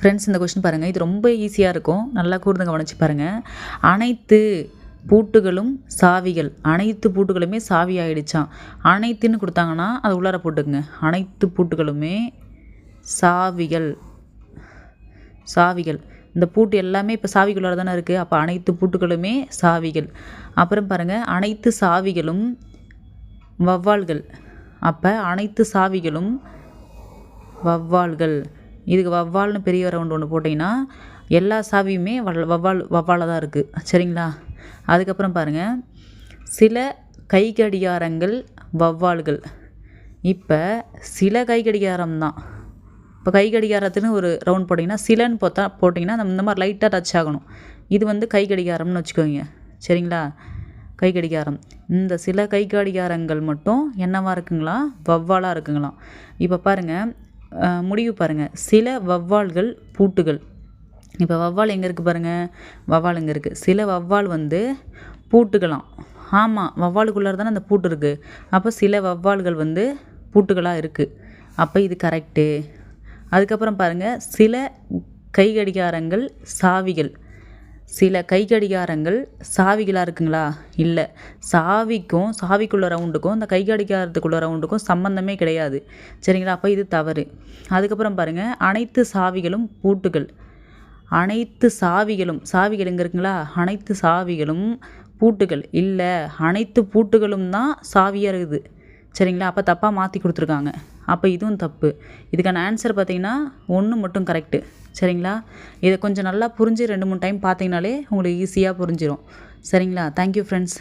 Friends இந்த question பாருங்கள் இது ரொம்ப ஈஸியாக இருக்கும். நல்லா கூர்ந்து கவனிச்சு பாருங்கள் அனைத்து பூட்டுகளும் சாவிகள். அனைத்து பூட்டுகளுமே சாவி ஆகிடுச்சான் அனைத்துன்னு கொடுத்தாங்கன்னா அது உள்ளார போட்டுக்குங்க. அனைத்து பூட்டுகளுமே சாவிகள். சாவிகள். இந்த பூட்டு எல்லாமே இப்போ சாவிக்குள்ளார தானே இருக்குது அப்போ அனைத்து பூட்டுகளுமே சாவிகள். அப்புறம் பாருங்கள் அனைத்து சாவிகளும் வவ்வால்கள் அப்போ அனைத்து சாவிகளும் வவ்வால்கள் இதுக்கு வவ்வால்னு பெரிய ரவுண்டு ஒன்று போட்டிங்கன்னா எல்லா சாவியுமே வவ்வால் வவ்வாலாக தான் இருக்குது சரிங்களா? அதுக்கப்புறம் பாருங்கள் சில கை கடிகாரங்கள் வவ்வால்கள். இப்போ சில கை கடிகாரம் தான். இப்போ கை கடிகாரத்துன்னு ஒரு ரவுண்ட் போட்டிங்கன்னா சிலன்னு போத்தா போட்டிங்கன்னா நம்ம இந்த மாதிரி லைட்டாக டச் ஆகணும். இது வந்து கை கடிகாரம்னு வச்சுக்கோங்க. சரிங்களா? கை கடிகாரம் இந்த சில கை கடிகாரங்கள் மட்டும் என்னவாக இருக்குங்களா? வவ்வாலாக இருக்குங்களாம். இப்போ பாருங்கள் முடிவு பாருங்கள் சில வவ்வால்கள் பூட்டுகள். இப்போ வவ்வால் எங்கே இருக்குது பாருங்கள் வவ்வால் எங்கே இருக்குது சில வவ்வால் வந்து பூட்டுகளாம். ஆமாம் வவ்வாலுக்குள்ளார தானே அந்த பூட்டு இருக்குது அப்போ சில வவ்வால்கள் வந்து பூட்டுகளாக இருக்குது அப்போ இது கரெக்டு அதுக்கப்புறம் பாருங்கள் சில கைகடிகாரங்கள் சாவிகள். சில கை கடிகாரங்கள் சாவிகளாக இருக்குங்களா? இல்லை. சாவிக்கும் சாவிக்குள்ள ரவுண்டுக்கும் இந்த கை கடிகாரத்துக்குள்ள ரவுண்டுக்கும் சம்மந்தமே கிடையாது. சரிங்களா? அப்போ இது தவறு. அதுக்கப்புறம் பாருங்கள் அனைத்து சாவிகளும் பூட்டுகள். அனைத்து சாவிகளும் சாவிகள் எங்கே இருக்குங்களா? அனைத்து சாவிகளும் பூட்டுகள். இல்லை அனைத்து பூட்டுகளும் தான் சாவியாக இருக்குது. சரிங்களா? அப்போ தப்பாக மாற்றி கொடுத்துருக்காங்க. அப்போ இதுவும் தப்பு. இதுக்கான ஆன்சர் பார்த்திங்கன்னா ஒன்று மட்டும் கரெக்டு சரிங்களா? இதை கொஞ்சம் நல்லா புரிஞ்சு ரெண்டு மூணு டைம் பார்த்தீங்கனாலே உங்களுக்கு ஈஸியாக புரிஞ்சிடும் சரிங்களா? Thank you friends